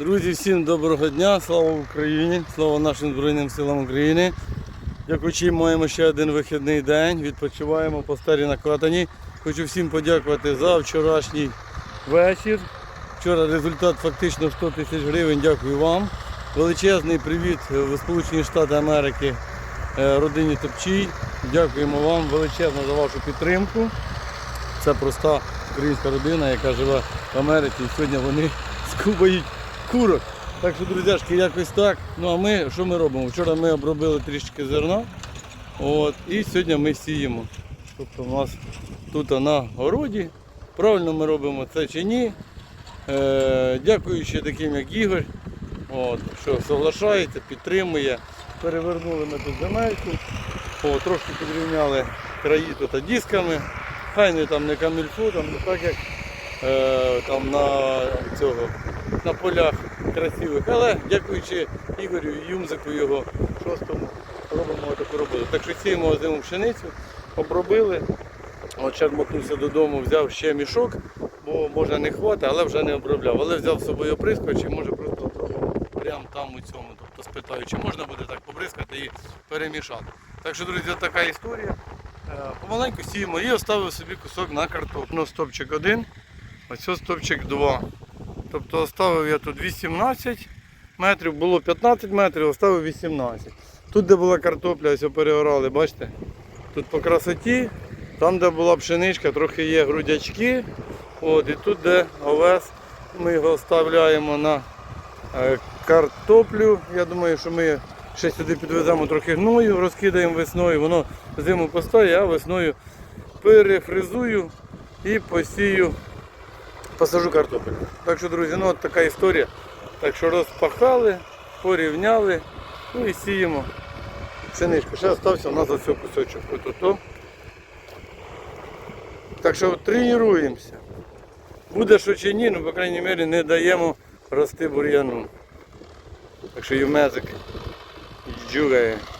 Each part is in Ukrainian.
Друзі, всім доброго дня, слава Україні, слава нашим Збройним силам України. Дякуючи, маємо ще один вихідний день. Відпочиваємо по старій накатані. Хочу всім подякувати за вчорашній вечір. Вчора результат фактично 100 тисяч гривень. Дякую вам. Величезний привіт в Сполучені Штати Америки е, родині Топчій. Дякуємо вам величезно за вашу підтримку. Це проста українська родина, яка живе в Америці. І сьогодні вони скубають курок. Так що, друзяшки, якось так. Ну а ми що ми робимо? Вчора ми обробили трішки зерна. От, і сьогодні ми сіємо. Тобто у нас тут на городі. Правильно ми робимо це чи ні. Е, дякуючи таким, як Ігор, от, що соглашається, підтримує. Перевернули ми тут земельку. Трошки підрівняли краї тут дисками. Хай не там не камільфу, там не так як е, там на цього на полях красивих. Але дякуючи Ігорю Юмзику його шостому робимо таку роботу. Так що сіємо озиму пшеницю, обробили. От ще додому, взяв ще мішок, бо може не хватить, але вже не обробляв. Але взяв з собою оприскувач і може просто прямо там у цьому. Тобто спитаю, чи можна буде так побризкати і перемішати. Так що, друзі, така історія. Е, Помаленьку сіємо і оставив собі кусок на картоплю. Ну, стопчик один, ось стопчик два. Тобто оставив я тут 18 метрів, було 15 метрів, оставив 18. Тут, де була картопля, ось переорали, бачите? Тут по красоті, там, де була пшеничка, трохи є грудячки. От, і тут, де овес, ми його оставляємо на е, картоплю. Я думаю, що ми ще сюди підвеземо трохи гною, розкидаємо весною, воно зиму постоїть, а весною перефризую і посію, посажу картоплю. Так що, друзі, ну от така історія. Так що розпахали, порівняли, ну і сіємо пшеничку. Ще залишився у нас ось цей кусочок. Так що тренуємося. Буде що чи ні, ну, по крайній мірі, не даємо рости бур'яну. Так що юмезик джугає. І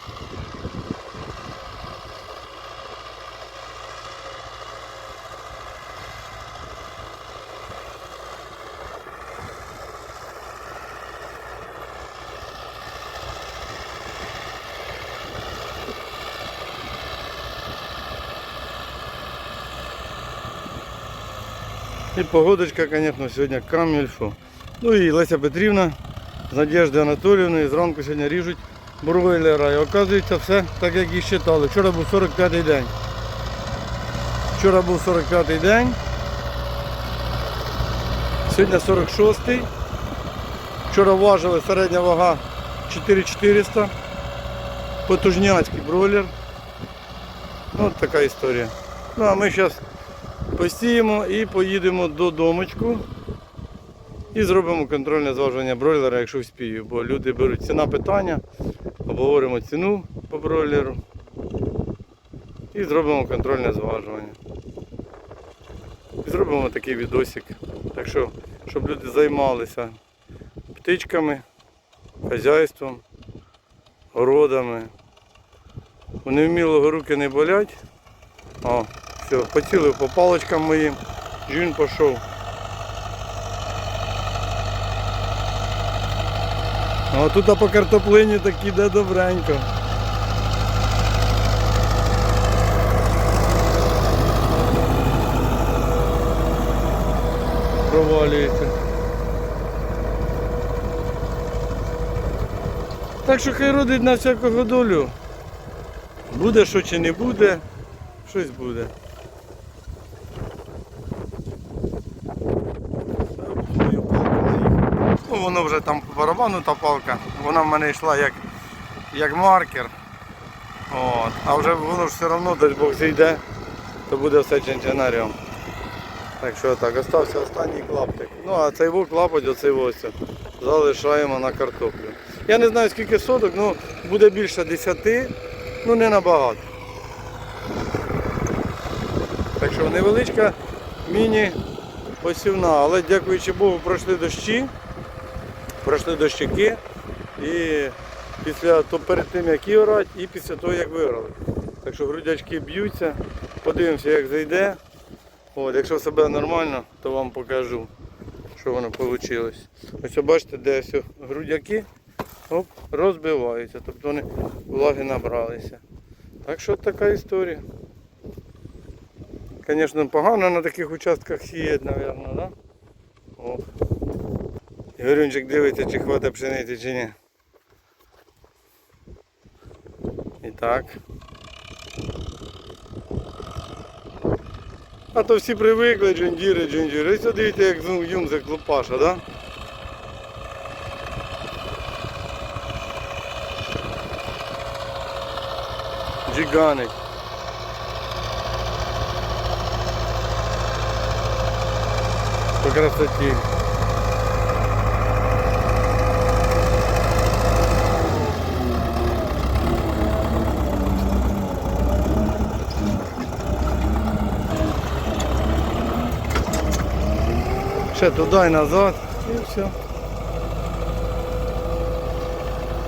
погодочка, звісно, сьогодні камільфо. Ну і Леся Петрівна з Надеждою Анатоліївною зранку сьогодні ріжуть бройлера. І оказується все так, як і считали. Вчора був 45-й день. Вчора був 45-й день. Сьогодні 46-й. Вчора важили середня вага 4400. Потужняцький бройлер. Ну, От така історія. Ну а ми зараз посіємо і поїдемо додомочку. І зробимо контрольне зважування бройлера, якщо вспію. Бо люди беруть ціна питання, обговоримо ціну по бройлеру. І зробимо контрольне зважування. І зробимо такий відосик. Так що, щоб люди займалися птичками, хазяйством, городами. У невмілого руки не болять. О, все, поцілив по паличкам моїм, жін пішов. А тут по картоплині так іде добренько. Провалюється. Так що хай родить на всякого долю. Буде що чи не буде, щось буде. Там по барабану та палка, вона в мене йшла як, як маркер. От. А вже воно ж все одно, дасть Бог зійде, то буде все чинчинаріум. Так що так, остався останній клаптик. Ну а цей вок лапоть, оцей ось залишаємо на картоплю. Я не знаю скільки соток, ну буде більше 10, ну не набагато. Так що невеличка міні-посівна, але дякуючи Богу, пройшли дощі, пройшли дощики і після то перед тим як і орати, і після того як виграли. Так що грудячки б'ються, подивимося як зайде. От, якщо себе нормально, то вам покажу. що воно вийшло. Ось бачите, де ось грудяки оп, розбиваються, тобто вони влаги набралися. Так що така історія. Звісно, погано на таких участках сіяти, мабуть, да? Ігорюнчик дивиться, чи хватить пшениці, чи ні. І так. А то всі привикли джундіри, джундіри. Ось дивіться, як юмзик лупаша, да? Джиганить. По красоті. Ще туди і назад і все.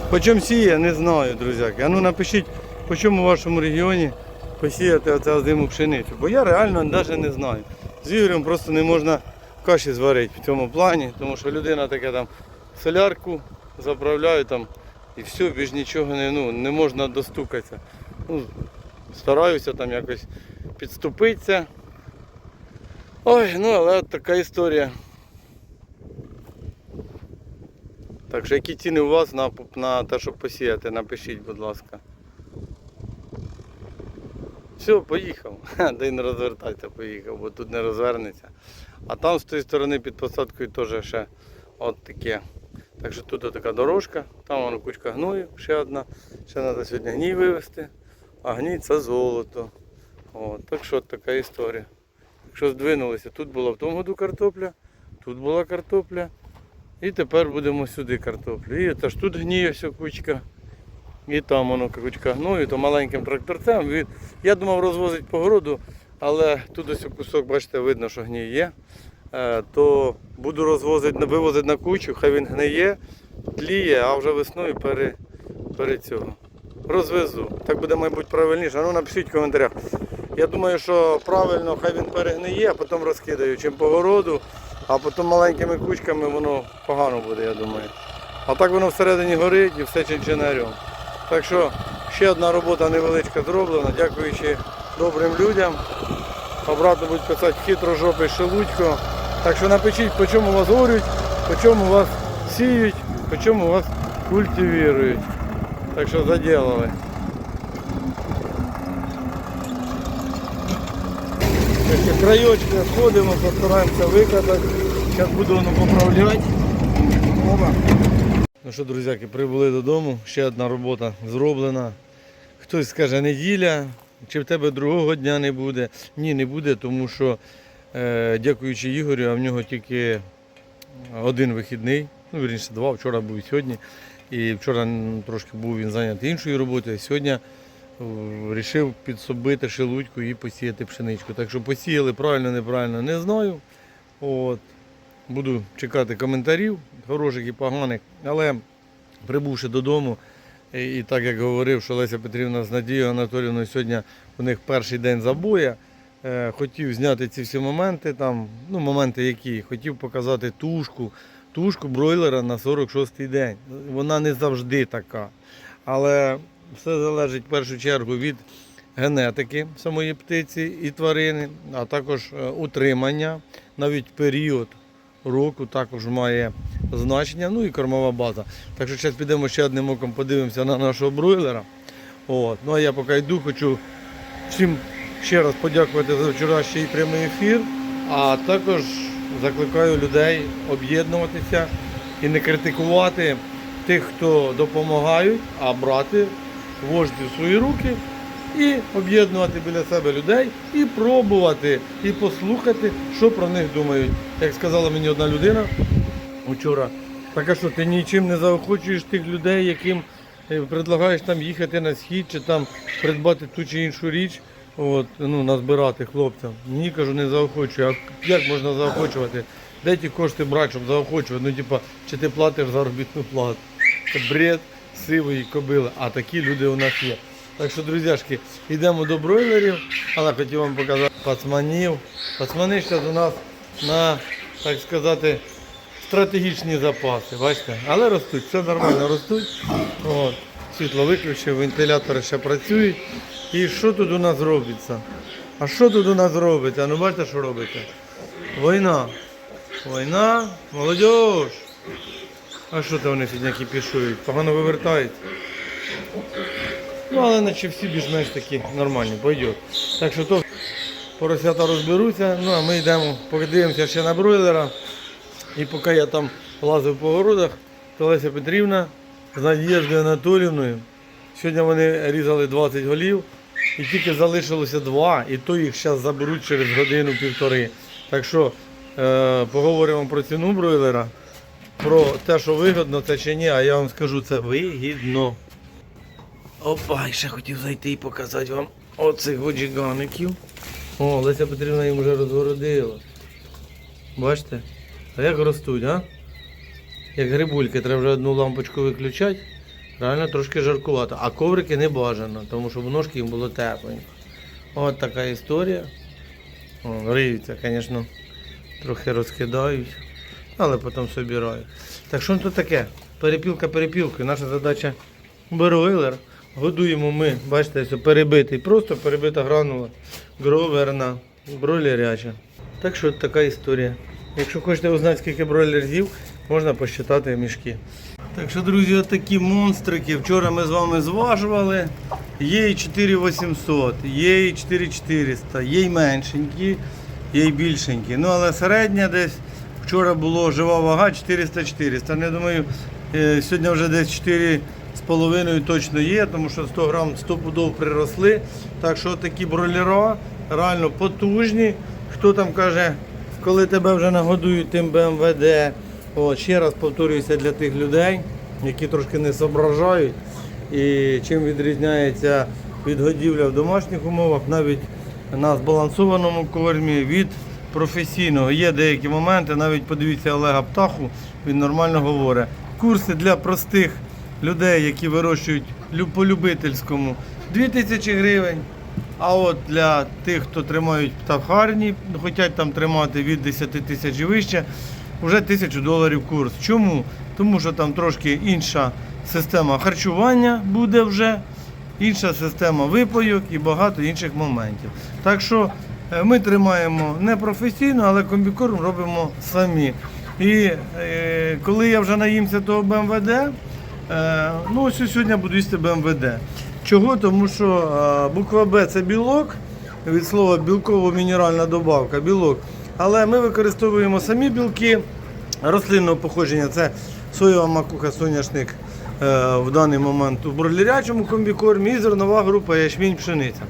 По чому сіє, не знаю, друзяки. А ну напишіть, по чому у вашому регіоні посіяти оця зиму пшеницю. Бо я реально навіть не знаю. З Ігорем просто не можна каші зварити в цьому плані, тому що людина таке там солярку заправляє там і все, більш нічого не, ну, не можна достукатися. Ну, стараюся там якось підступитися. Ой, ну але от така історія. Так що які ціни у вас на, на те, щоб посіяти, напишіть, будь ласка. Все, поїхав. Ха, Де не розвертайся, поїхав, бо тут не розвернеться. А там з тої сторони під посадкою теж ще от таке. Так що тут така дорожка, там воно кучка гною, ще одна. Ще треба сьогодні гній вивезти. А гній це золото. От, так що от така історія. Якщо здвинулися, тут була в тому году картопля, тут була картопля. І тепер будемо сюди картоплю. І це ж тут гніє все кучка. І там воно кучка гною, то маленьким тракторцем. Я думав розвозить по городу, але тут ось кусок, бачите, видно, що гній є. Е, То буду розвозити, вивозити на кучу, хай він гниє, тліє, а вже весною пере, пере цього. Розвезу. Так буде, мабуть, правильніше. А ну напишіть в коментарях. Я думаю, що правильно, хай він перегниє, а потім розкидаю, чим по городу, а потім маленькими кучками воно погано буде, я думаю. А так воно всередині горить і все чинчинарем. Так що ще одна робота невеличка зроблена, дякуючи добрим людям. Обратно будуть писати хитрожопий шелудько. Так що напишіть, по чому вас горють, по чому вас сіють, по чому вас культивірують. Так що заділили. Ще краєчки сходимо, постараємося викатати. Зараз буду воно поправляти. Ну що, друзяки, прибули додому. Ще одна робота зроблена. Хтось скаже неділя, чи в тебе другого дня не буде. Ні, не буде, тому що, е, дякуючи Ігорю, а в нього тільки один вихідний, ну, вірніше, два, вчора був і сьогодні. І вчора трошки був він зайнятий іншою роботою. Сьогодні вирішив підсобити шелудьку і посіяти пшеничку. Так що посіяли правильно, неправильно, не знаю. От. Буду чекати коментарів, хороших і поганих. Але прибувши додому, і, так як говорив, що Леся Петрівна з Надією Анатоліївною сьогодні у них перший день забоя. Е, хотів зняти ці всі моменти, там, ну, моменти які, хотів показати тушку, тушку бройлера на 46-й день. Вона не завжди така. Але все залежить в першу чергу від генетики самої птиці і тварини, а також е, утримання, навіть період року також має значення, ну і кормова база. Так що зараз підемо ще одним оком подивимося на нашого бройлера. От. Ну а я поки йду, хочу всім ще раз подякувати за вчорашній прямий ефір, а також закликаю людей об'єднуватися і не критикувати тих, хто допомагають, а брати вожді в свої руки і об'єднувати біля себе людей, і пробувати, і послухати, що про них думають. Як сказала мені одна людина вчора, так а що ти нічим не заохочуєш тих людей, яким е, предлагаєш там їхати на схід чи там придбати ту чи іншу річ, от, ну, назбирати хлопцям. Ні, кажу, не заохочую. А як можна заохочувати? Де ті кошти брати, щоб заохочувати? Ну, типа, чи ти платиш заробітну плату? Це бред сивої кобили, а такі люди у нас є. Так що, друзяшки, йдемо до бройлерів, але хотів вам показати пацманів. Пацмани зараз у нас на, так сказати, стратегічні запаси, бачите? Але ростуть, все нормально ростуть. От. Світло виключив, вентилятори ще працюють. І що тут у нас робиться? А що тут у нас робиться? Ну бачите, що робиться? Війна. Війна, молодь. А що це вони сьогодні кипішують? Погано вивертають. Ну, але наче всі більш-менш такі нормальні, пойдет. Так що то поросята розберуться, ну а ми йдемо, подивимося ще на бройлера. І поки я там лазив по городах, то Леся Петрівна з Надією Анатолівною. Сьогодні вони різали 20 голів і тільки залишилося два, і то їх зараз заберуть через годину-півтори. Так що е, поговоримо про ціну бройлера, про те, що вигідно це чи ні, а я вам скажу, це вигідно. Опа, і ще хотів зайти і показати вам оцих годжигаників. О, Леся Петрівна їм вже розгородила. Бачите? А як ростуть, а? Як грибульки, треба вже одну лампочку виключати. Реально трошки жаркувато. А коврики не бажано, тому що в ножки їм було тепленько. От така історія. О, риються, звісно, трохи розкидають, але потім собирають. Так що тут таке? Перепілка перепілкою. Наша задача бройлер. Годуємо ми, бачите, ось перебитий, просто перебита гранула. Гроверна, бройлеряча. Так що така історія. Якщо хочете узнати, скільки бройлер з'їв, можна посчитати мішки. Так що, друзі, отакі монстрики. Вчора ми з вами зважували. Є і 4800, є і 4400, є й меншенькі, є й більшенькі. Ну, але середня десь вчора було жива вага 400-400. Я думаю, е, сьогодні вже десь 4,5 точно є, тому що 100 грам 100 пудов приросли. Так що такі бройлера реально потужні. Хто там каже, коли тебе вже нагодують тим БМВД, От, ще раз повторююся для тих людей, які трошки не зображають. І чим відрізняється відгодівля в домашніх умовах, навіть на збалансованому кормі від професійного. Є деякі моменти, навіть подивіться Олега Птаху, він нормально говорить. Курси для простих людей, які вирощують по-любительському, 2000 гривень. А от для тих, хто тримають птахарні, хочуть там тримати від 10 тисяч і вище, вже тисячу доларів курс. Чому? Тому що там трошки інша система харчування буде вже, інша система випойок і багато інших моментів. Так що ми тримаємо не професійно, але комбікорм робимо самі. І е, коли я вже наїмся того БМВД, е, ну ось сьогодні буду їсти БМВД. Чого? Тому що е, буква Б це білок, від слова білково-мінеральна добавка, білок. Але ми використовуємо самі білки рослинного походження. Це соєва макуха, соняшник е, в даний момент у бройлерячому комбікормі і зернова група ячмінь пшениця.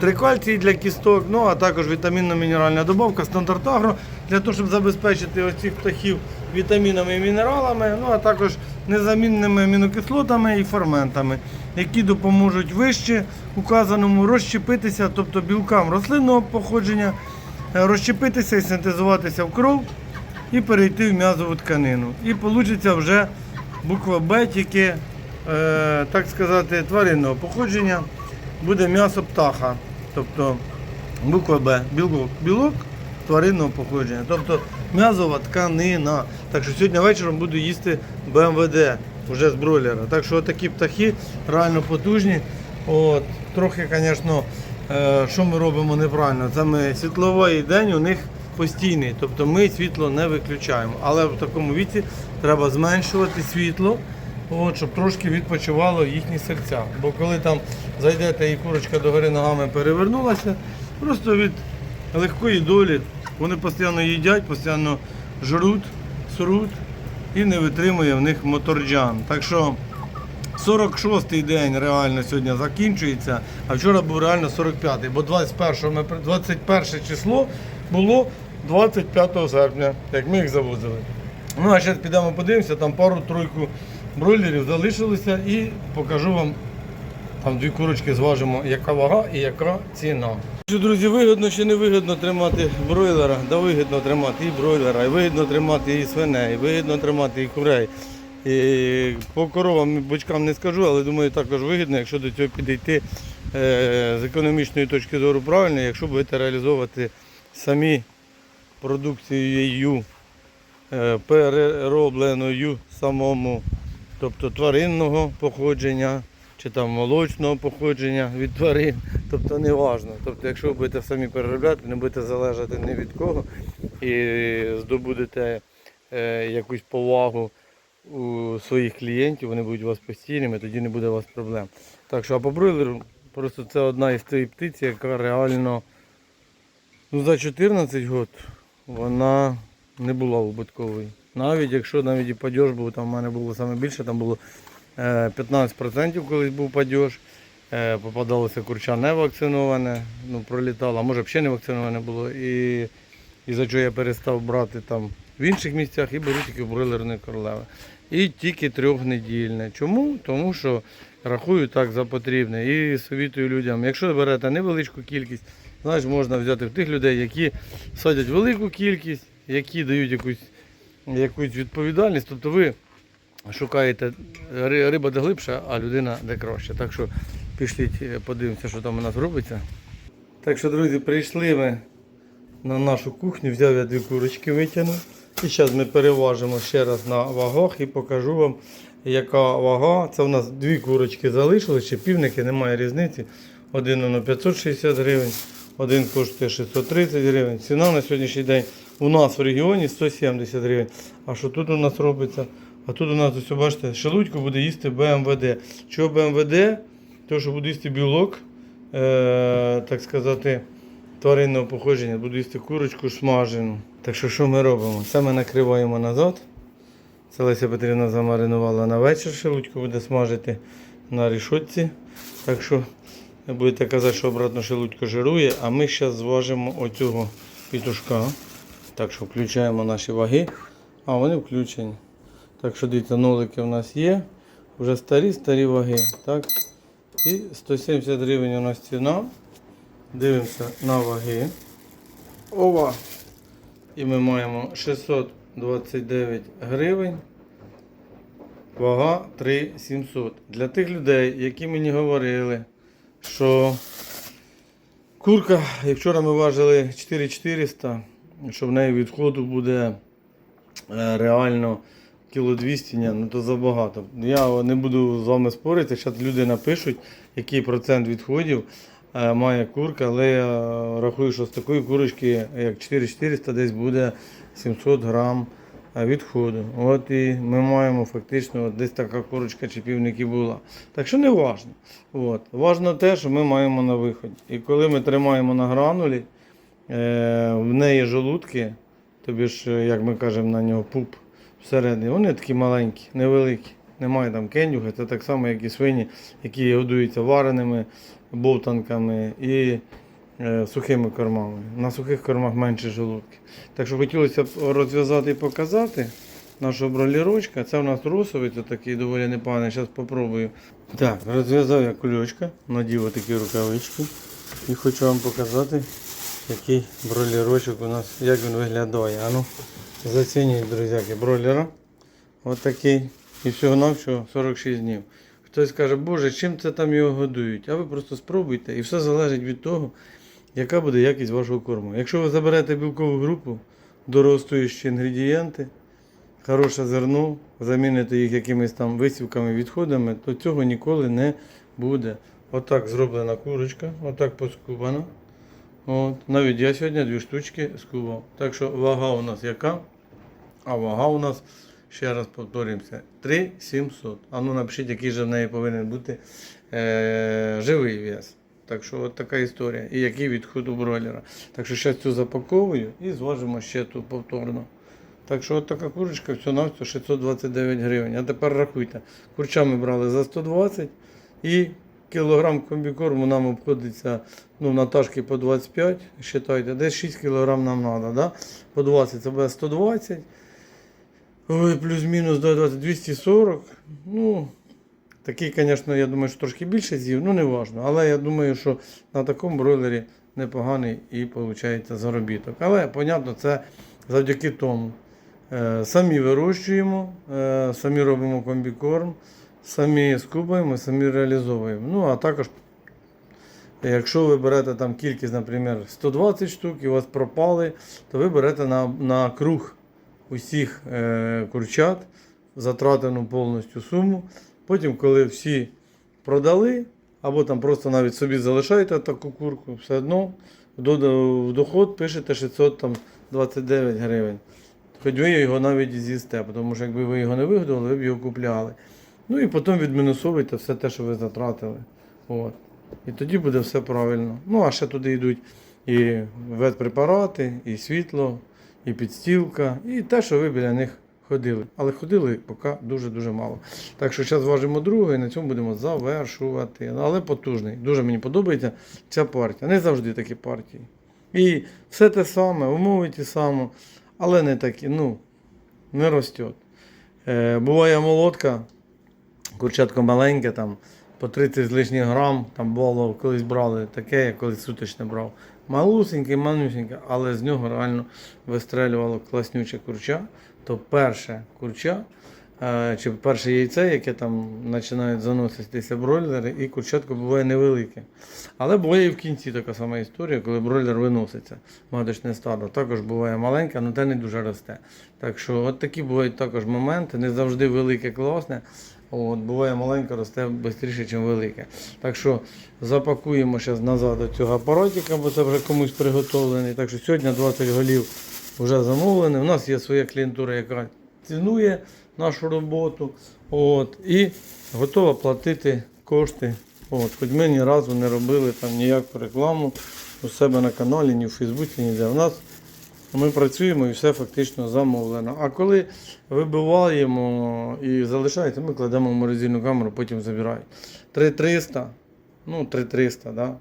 Три кальції для кісток, ну а також вітамінно-мінеральна добавка, стандарт агро для того, щоб забезпечити ось цих птахів вітамінами і мінералами, ну а також незамінними амінокислотами і ферментами, які допоможуть вище указаному розщепитися, тобто білкам рослинного походження, е, розщепитися і синтезуватися в кров і перейти в м'язову тканину. І вийде вже буква Б, тільки, е, так сказати, тваринного походження буде м'ясо птаха. Тобто буква Б, білок, білок тваринного походження. Тобто м'язова тканина. Так що сьогодні вечором буду їсти БМВД вже з бройлера. Так що такі птахи реально потужні. От, трохи, звісно, е, що ми робимо неправильно. Це ми світловий день у них постійний. Тобто ми світло не виключаємо. Але в такому віці треба зменшувати світло. От, щоб трошки відпочивало їхні серця. Бо коли там зайдете і курочка догори ногами перевернулася, просто від легкої долі вони постійно їдять, постійно жруть, сруть і не витримує в них моторджан. Так що 46-й день реально сьогодні закінчується, а вчора був реально 45-й, бо 21, ми, при- 21 число було 25 серпня, як ми їх завозили. Ну, а зараз підемо подивимося, там пару-тройку бройлерів залишилося і покажу вам там дві курочки зважимо, яка вага і яка ціна. Друзі, вигідно чи не вигідно тримати бройлера? Да вигідно тримати і бройлера, і вигідно тримати і свиней, і вигідно тримати і курей. І по коровам і бочкам не скажу, але думаю, також вигідно, якщо до цього підійти е, з економічної точки зору правильно, якщо будете реалізовувати самі продукцією е, переробленою самому, тобто тваринного походження чи там молочного походження від тварин. Тобто не важно. Тобто, якщо ви будете самі переробляти, не будете залежати ні від кого і здобудете е, якусь повагу у своїх клієнтів, вони будуть у вас постійними, тоді не буде у вас проблем. Так що, а по бройлеру, просто це одна із тієї птиці, яка реально ну, за 14 років вона не була убитковою. Навіть якщо навіть і падеж був, там в мене було саме більше, там було е, 15% колись був падеж. Е, Попадалося курча не вакциноване, ну пролітало, а може взагалі не вакциноване було. І, і за чого я перестав брати там в інших місцях і беру тільки бройлерної королеви. І тільки трьохнедільне. Чому? Тому що рахую так за потрібне. І совітую людям, якщо берете невеличку кількість, знаєш, можна взяти в тих людей, які садять велику кількість, які дають якусь, якусь відповідальність. Тобто ви шукаєте риба де глибша, а людина де краще. Так що пішліть, е, подивимося, що там у нас робиться. Так що, друзі, прийшли ми на нашу кухню, взяв я дві курочки витягнув. І зараз ми переважимо ще раз на вагах і покажу вам, яка вага. Це у нас дві курочки залишились, ще півники, немає різниці. Один воно 560 гривень, один коштує 630 гривень. Ціна на сьогоднішній день у нас в регіоні 170 гривень. А що тут у нас робиться? А тут у нас ось бачите, шелудько буде їсти БМВД. Чого БМВД? Тому що буде їсти білок, е, так сказати, тваринного походження, буду їсти курочку смажену. Так що що ми робимо? Це ми накриваємо назад. Це Леся Петрівна замаринувала на вечір, шелудько буде смажити на рішотці. Так що будете казати, що обратно шелудько жирує, а ми зараз зважимо оцього пітушка. Так що включаємо наші ваги, а вони включені. Так що дивіться, нолики в нас є. Вже старі старі ваги. Так? І 170 гривень у нас ціна. Дивимося на ваги. Ова. І ми маємо 629 гривень. Вага 3700. Для тих людей, які мені говорили, що курка, як вчора ми важили 4400, що в неї відходу буде е, реально кіло 200, ні, ну то забагато. Я не буду з вами спорити, зараз люди напишуть, який процент відходів е, має курка, але я рахую, що з такої курочки, як 4400, десь буде 700 грам е, відходу. От і ми маємо фактично десь така курочка чи півники була. Так що не важно. От. Важно те, що ми маємо на виході. І коли ми тримаємо на гранулі, в неї жолудки, тобі ж, е, як ми кажемо на нього, пуп всередині, вони такі маленькі, невеликі. Немає там кендюга, це так само, як і свині, які годуються вареними бовтанками і е, сухими кормами. На сухих кормах менше желудки. Так що хотілося б розв'язати і показати нашого бролірочка. Це у нас русовий, це такий доволі непоганий. Зараз спробую. Так, розв'язав я кульочка, надів отакі рукавички і хочу вам показати, який бролірочок у нас, як він виглядає. А ну, зацініть, друзяки, бройлера. Ось такий. І всього навсього 46 днів. Хтось каже, боже, чим це там його годують? А ви просто спробуйте. І все залежить від того, яка буде якість вашого корму. Якщо ви заберете білкову групу, доростуючі інгредієнти, хороше зерно, заміните їх якимись там висівками, відходами, то цього ніколи не буде. Отак зроблена курочка, отак поскубана. От. Навіть я сьогодні дві штучки скубав. Так що вага у нас яка? А вага у нас, ще раз повторюємося, 3700. А ну напишіть, який же в неї повинен бути е- живий вес. Так що от така історія. І який відход у бройлера. Так що зараз цю запаковую і зважимо ще тут повторно. Так що от така курочка все на все 629 гривень. А тепер рахуйте. Курча ми брали за 120 і кілограм комбікорму нам обходиться ну, на ташки по 25. Считайте, десь 6 кілограм нам треба. Да? По 20 це буде 120. Ой, плюс-мінус до 20, 240. Ну, такий, звісно, я думаю, що трошки більше з'їв, ну не важно. Але я думаю, що на такому бройлері непоганий і виходить заробіток. Але, понятно, це завдяки тому. Е, Самі вирощуємо, е, самі робимо комбікорм, самі скубаємо, самі реалізовуємо. Ну, а також, якщо ви берете там кількість, наприклад, 120 штук і у вас пропали, то ви берете на, на круг усіх е, курчат, затратену повністю суму. Потім, коли всі продали, або там просто навіть собі залишаєте таку курку, все одно в доход пишете 629 гривень. Хоч ви його навіть з'їсте, тому що якби ви його не вигодували, ви б його купляли. Ну і потім відмінусовуйте все те, що ви затратили. От. І тоді буде все правильно. Ну, а ще туди йдуть і ветпрепарати, і світло, і підстілка, і те, що ви біля них ходили. Але ходили поки дуже-дуже мало. Так що зараз важимо другу і на цьому будемо завершувати. Але потужний. Дуже мені подобається ця партія. Не завжди такі партії. І все те саме, умови ті самі, але не такі, ну, не росте. Буває молотка, курчатко маленьке, там по 30 з лишніх грам, там було, колись брали таке, я колись суточне брав. Малусеньке, манюсеньке, але з нього реально вистрелювало класнюче курча. То перше курча, е, чи перше яйце, яке там починають заноситися бройлери, і курчатко буває невелике. Але буває і в кінці така сама історія, коли бройлер виноситься, маточне стадо. Також буває маленьке, але те не дуже росте. Так що от такі бувають також моменти, не завжди велике класне. От, буває маленьке, росте швидше, ніж велике. Так що запакуємо зараз назад до цього апаратика, бо це вже комусь приготовлений. Так що сьогодні 20 голів вже замовлені. У нас є своя клієнтура, яка цінує нашу роботу. От, і готова платити кошти. От, хоч ми ні разу не робили там ніяку рекламу у себе на каналі, ні в Фейсбуці, ніде. У нас ми працюємо і все фактично замовлено. А коли вибиваємо і залишається, ми кладемо в морозильну камеру, потім забирають. 3300, ну 3300, да?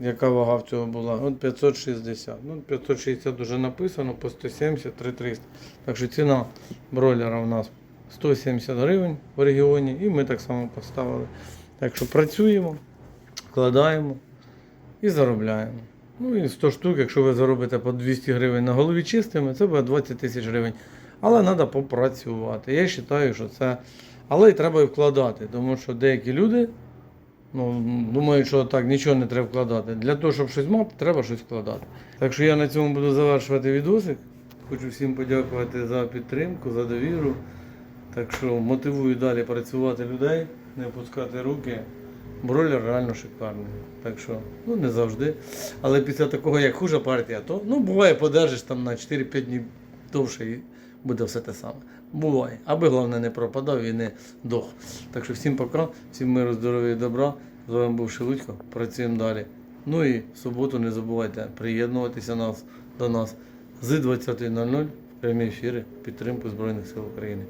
яка вага в цього була? От 560. Ну, 560 вже написано, по 170, 3300. Так що ціна бройлера у нас 170 гривень в регіоні, і ми так само поставили. Так що працюємо, вкладаємо і заробляємо. Ну і 100 штук, якщо ви заробите по 200 гривень на голові чистими, це буде 20 тисяч гривень. Але треба попрацювати. Я вважаю, що це. Але й треба і вкладати, тому що деякі люди ну, думають, що так нічого не треба вкладати. Для того, щоб щось мати, треба щось вкладати. Так що я на цьому буду завершувати відосик. Хочу всім подякувати за підтримку, за довіру. Так що мотивую далі працювати людей, не опускати руки. Бройлер реально шикарний. Так що, ну не завжди. Але після такого, як хужа партія, то ну буває, подержиш там на 4-5 днів довше і буде все те саме. Буває. Аби головне не пропадав і не дох. Так що всім пока, всім миру, здоров'я і добра. З вами був Шелудько. Працюємо далі. Ну і в суботу не забувайте приєднуватися нас, до нас з 20.00 в прямі ефіри підтримку Збройних сил України.